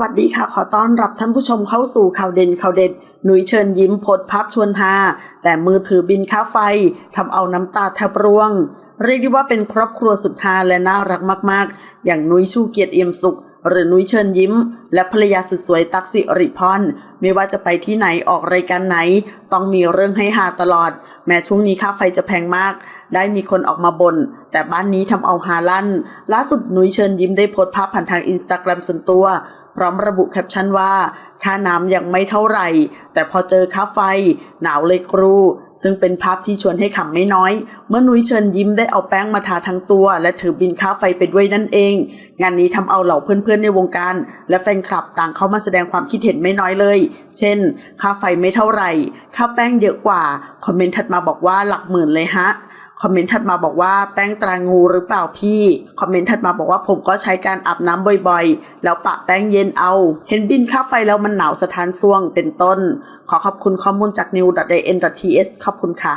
วัสดีค่ะ ขอต้อนรับท่านผู้ชมเข้าสู่ข่าวเด่นข่าวเด็ด หนุยเชิญยิ้มโพสต์ภาพชวนฮาแต่มือถือบินค่าไฟทำเอาน้ำตาแทบร่วง เรียกได้ว่าเป็นครอบครัวสุดฮาและน่ารักมาก ๆ อย่างนุ้ยชูเกียรติเอี่ยมสุข หรือนุ้ยเชิญยิ้ม และภรรยาสุดสวยตักสิริพรไม่ว่าจะไปที่ไหนออกรายการไหน ต้องมีเรื่องให้ฮาตลอด แม้ช่วงนี้ค่าไฟจะแพงมาก ได้มีคนออกมาบน่นแต่บ้านนี้ทำเอาฮาลั่นล่าสุดนุ้ยเชิญยิ้มได้โพสต์ภาพผ่านทางอินสตาแกรมส่วนตัว พร้อมระบุแคปชั่นว่า ค่าน้ำยังไม่เท่าไหร่ แต่พอเจอค่าไฟ หนาวเลยครู ซึ่งเป็นภาพที่ชวนให้ขำไม่น้อย เมื่อนุ้ยเชิญยิ้มได้เอาแป้งมาทาทั้งตัว และถือบินค่าไฟไปด้วยนั่นเอง งานนี้ทำเอาเหล่าเพื่อนๆในวงการ และแฟนคลับต่างเข้ามาแสดงความคิดเห็นไม่น้อยเลย เช่น ค่าไฟไม่เท่าไหร่ ค่าแป้งเยอะกว่า คอมเมนต์ถัดมาบอกว่าหลักหมื่นเลยฮะ คอมเมนต์ถัดมาบอกว่าแป้งตรางูหรือเปล่าพี่ คอมเมนต์ถัดมาบอกว่าผมก็ใช้การอาบน้ำบ่อยๆ แล้วปะแป้งเย็นเอา เห็นบินค่าไฟแล้วมันหนาวสะท้านซ่วงเป็นต้น ขอขอบคุณข้อมูลจาก new.in.ts ขอบคุณค่ะ